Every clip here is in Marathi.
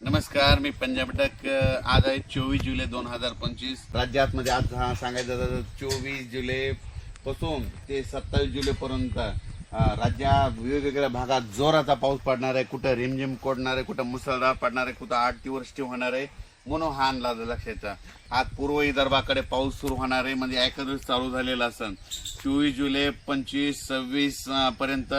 नमस्कार मी पंजाब टक आज आहे चोवीस जुलै दोन हजार पंचवीस. राज्यात म्हणजे आज हा सांगायचं चोवीस जुलै पासून ते सत्तावीस जुलै पर्यंत राज्यात वेगवेगळ्या भागात जोराचा पाऊस पडणार आहे. कुठं रिमझिम कोडणार आहे कुठं मुसळधार पडणार आहे कुठं आठ दिवस होणार आहे म्हणून हा अंदाज लक्षाचा. आज पूर्व विदर्भाकडे पाऊस सुरू होणार आहे म्हणजे दिवस चालू झालेला असन. चोवीस जुलै पंचवीस सव्वीस पर्यंत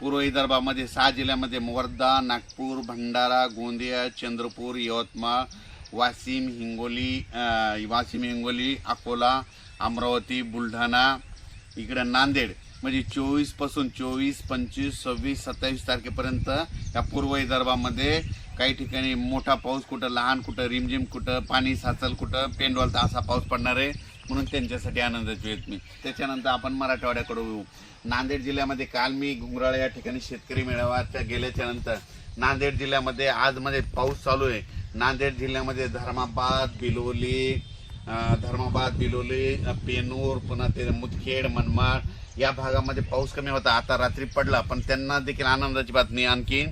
पूर्व विदर्भामध्ये सहा जिल्ह्यामध्ये वर्धा नागपूर भंडारा गोंदिया चंद्रपूर यवतमाळ वाशिम हिंगोली वाशिम हिंगोली अकोला अमरावती बुलढाणा इकडं नांदेड. म्हणजे चोवीसपासून चोवीस पंचवीस सव्वीस सत्तावीस तारखेपर्यंत या पूर्व विदर्भामध्ये काही ठिकाणी मोठा पाऊस कुठं लहान कुठं रिमझिम कुठं पाणी साचल कुठं पेंडवालचा असा पाऊस पडणार आहे. म्हणून त्यांच्यासाठी आनंदाची वेळ मी त्याच्यानंतर आपण मराठवाड्याकडे येऊ. नांदेड जिल्ह्यामध्ये काल मी घुंगराळ या ठिकाणी शेतकरी मेळाव्याच्या गेल्याच्यानंतर नांदेड जिल्ह्यामध्ये आजमध्ये पाऊस चालू आहे. नांदेड जिल्ह्यामध्ये धर्माबाद बिलोली धर्माबाद बिलोली पेनूर पुन्हा ते मुदखेड मनमाड या भागामध्ये पाऊस कमी होता. आता रात्री पडला पण त्यांना देखील आनंदाची बातमी आणखी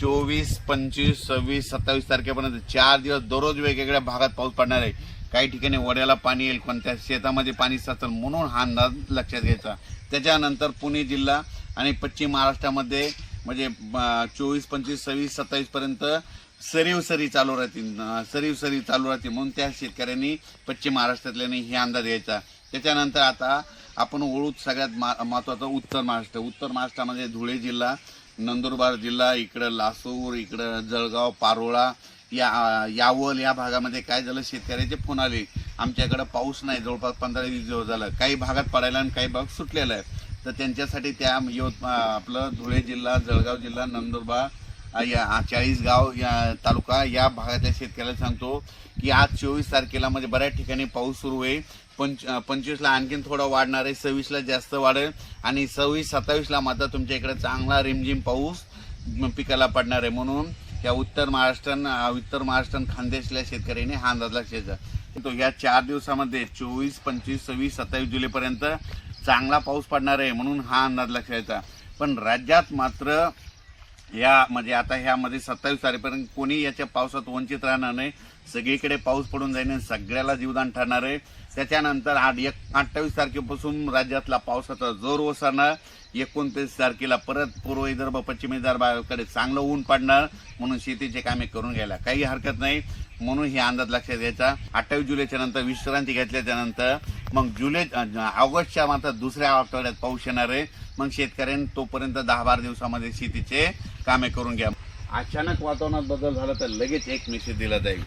चोवीस पंचवीस सव्वीस सत्तावीस तारखेपर्यंत चार दिवस दररोज वेगवेगळ्या भागात पाऊस पडणार आहे. काही ठिकाणी वड्याला पाणी येईल कोणत्या शेतामध्ये पाणी साचल म्हणून हा अंदाज लक्षात घ्यायचा. त्याच्यानंतर पुणे जिल्हा आणि पश्चिम महाराष्ट्रामध्ये म्हणजे चोवीस पंचवीस सव्वीस सत्तावीसपर्यंत सरीव सरी चालू राहतील. सरीव सरी चालू राहतील म्हणून त्या शेतकऱ्यांनी पश्चिम महाराष्ट्रातल्यानी हे अंदाज घ्यायचा. त्याच्यानंतर आता आपण ओळूत सगळ्यात मा महत्त्वाचं उत्तर महाराष्ट्र. उत्तर महाराष्ट्रामध्ये धुळे जिल्हा नंदुरबार जिल्हा इकडं लासूर इकडं जळगाव पारोळा या यावल या भागामध्ये काय झालं शेतकऱ्याचे फोन आले. आमच्याकडं पाऊस नाही जवळपास पंधरा वीस दिवस झालं. काही भागात पडायला आणि काही भाग सुटलेला आहे. तर त्यांच्यासाठी त्या यवत आपलं धुळे जिल्हा जळगाव जिल्हा नंदुरबार या चाळीसगाव या तालुका या भागातल्या शेतकऱ्याला सांगतो की आज चोवीस तारखेला म्हणजे बऱ्याच ठिकाणी पाऊस सुरू आहे. पंच पंचवीसला आणखीन थोडा वाढणार आहे सव्वीसला जास्त वाढेल आणि सव्वीस सत्तावीसला मात्र तुमच्या इकडे चांगला रिमझिम पाऊस पिकाला पडणार आहे. म्हणून या उत्तर महाराष्ट्रान उत्तर महाराष्ट्र खानदेशल्या शेतकऱ्यांनी हा अंदाज लक्षाचा तो या चार दिवसामध्ये चोवीस पंचवीस सव्वीस सत्तावीस जुलैपर्यंत चांगला पाऊस पडणार आहे म्हणून हा अंदाज लक्षाचा पण राज्यात मात्र या म्हणजे आता ह्यामध्ये सत्तावीस तारखेपर्यंत कोणी याच्या पावसात वंचित राहणार नाही. सगळीकडे पाऊस पडून जाईल सगळ्याला जीवदान ठरणार आहे. त्याच्यानंतर आठ एक अठ्ठावीस तारखेपासून राज्यातला पावसाचा जोर ओसरणार. एकोणतीस तारखेला परत पूर्व विदर्भ पश्चिम विदर्भाकडे चांगलं ऊन पडणार. म्हणून शेतीचे कामे करून घ्यायला काही हरकत नाही. म्हणून हे अंदाज लक्षात घ्यायचा. अठ्ठावीस जुलैच्या नंतर विश्रांती घेतल्याच्या नंतर मग जुलै ऑगस्टच्या मात्र दुसऱ्या आठवड्यात पाऊस येणार आहे. मग शेतकऱ्यांनी तोपर्यंत दहा बारा दिवसामध्ये शेतीचे कामे करून घ्या. अचानक वातावरणात बदल झाला तर लगेच एक मेसेज दिला जाईल.